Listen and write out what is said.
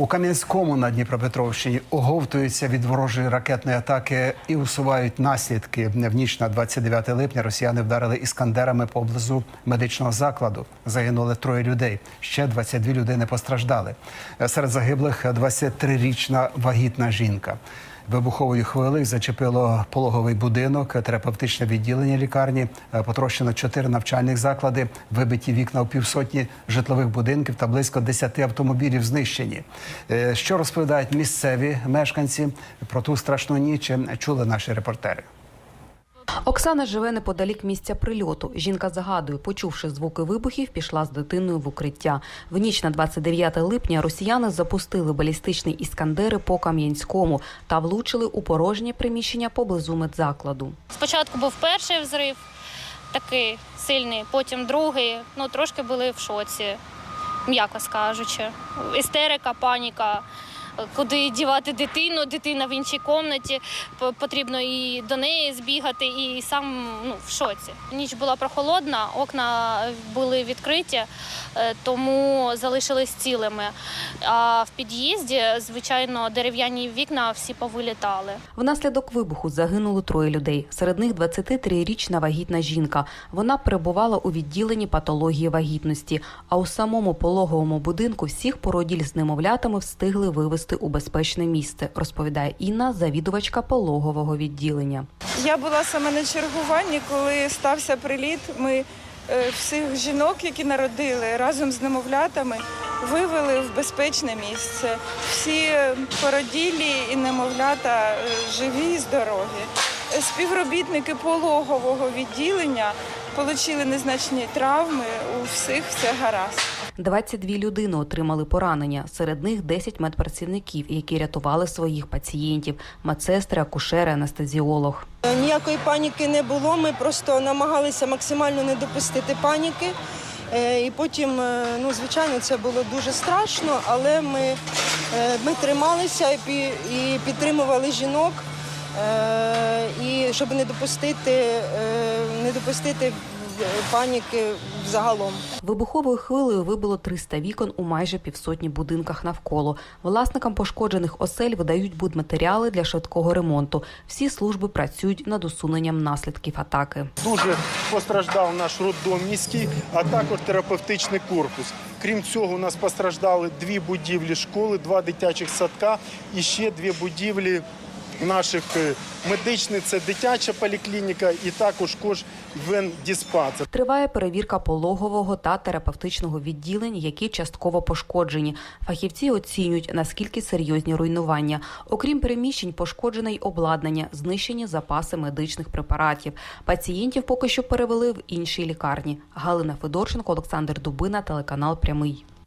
У Кам'янському на Дніпропетровщині оговтуються від ворожої ракетної атаки і усувають наслідки. В ніч на 29 липня росіяни вдарили іскандерами поблизу медичного закладу. Загинули троє людей. Ще 22 людини постраждали. Серед загиблих 23-річна вагітна жінка. Вибуховою хвилею зачепило пологовий будинок, терапевтичне відділення лікарні, е, потрощено чотири навчальних заклади, вибиті вікна у півсотні житлових будинків та близько 10 автомобілів знищені. Е, Що розповідають місцеві мешканці про ту страшну ніч? Чули наші репортери. Оксана живе неподалік місця прильоту. Жінка загадує, почувши звуки вибухів, пішла з дитиною в укриття. В ніч на 29 липня росіяни запустили балістичні іскандери по Кам'янському та влучили у порожнє приміщення поблизу медзакладу. Спочатку був перший взрив, такий сильний, потім другий. Ну, трошки були в шоці, м'яко скажучи. Істерика, паніка. Куди дівати дитину, дитина в іншій кімнаті, потрібно і до неї збігати, і сам ну, в шоці. Ніч була прохолодна, окна були відкриті, е, тому залишились цілими. А в під'їзді, звичайно, дерев'яні вікна всі повилітали. Внаслідок вибуху загинуло троє людей. Серед них 23-річна вагітна жінка. Вона перебувала у відділенні патології вагітності. А у самому пологовому будинку всіх породіль з немовлятами встигли вивезти у безпечне місце, розповідає Інна, завідувачка пологового відділення. Я була саме на чергуванні, коли стався приліт. Ми е, всіх жінок, які народили разом з немовлятами, вивели в безпечне місце. Всі е, породілі і немовлята е, живі здорові. Співробітники пологового відділення отримали незначні травми. У всіх все гаразд. 22 людини отримали поранення. Серед них 10 медпрацівників, які рятували своїх пацієнтів: медсестри, акушери, анестезіолог. Е, Ніякої паніки не було. Ми просто намагалися максимально не допустити паніки. Е, І потім, е, ну звичайно, це було дуже страшно, але ми, ми трималися і підтримували жінок, і щоб не допустити, е, не допустити паніки загалом. Вибуховою хвилею вибило 300 вікон у майже півсотні будинках навколо. Власникам пошкоджених осель видають будматеріали для швидкого ремонту. Всі служби працюють над усуненням наслідків атаки. Дуже постраждав наш роддом міський, а також терапевтичний корпус. Крім цього, у нас постраждали дві будівлі школи, два дитячих садка і ще дві будівлі наших е, медичних. Це дитяча поліклініка і також кош вендіспансер. Триває перевірка пологового та терапевтичного відділень, які частково пошкоджені. Фахівці оцінюють наскільки серйозні руйнування. Окрім переміщень, пошкоджене й обладнання, знищені запаси медичних препаратів. Пацієнтів поки що перевели в інші лікарні. Галина Федорченко, Олександр Дубина, телеканал Прямий.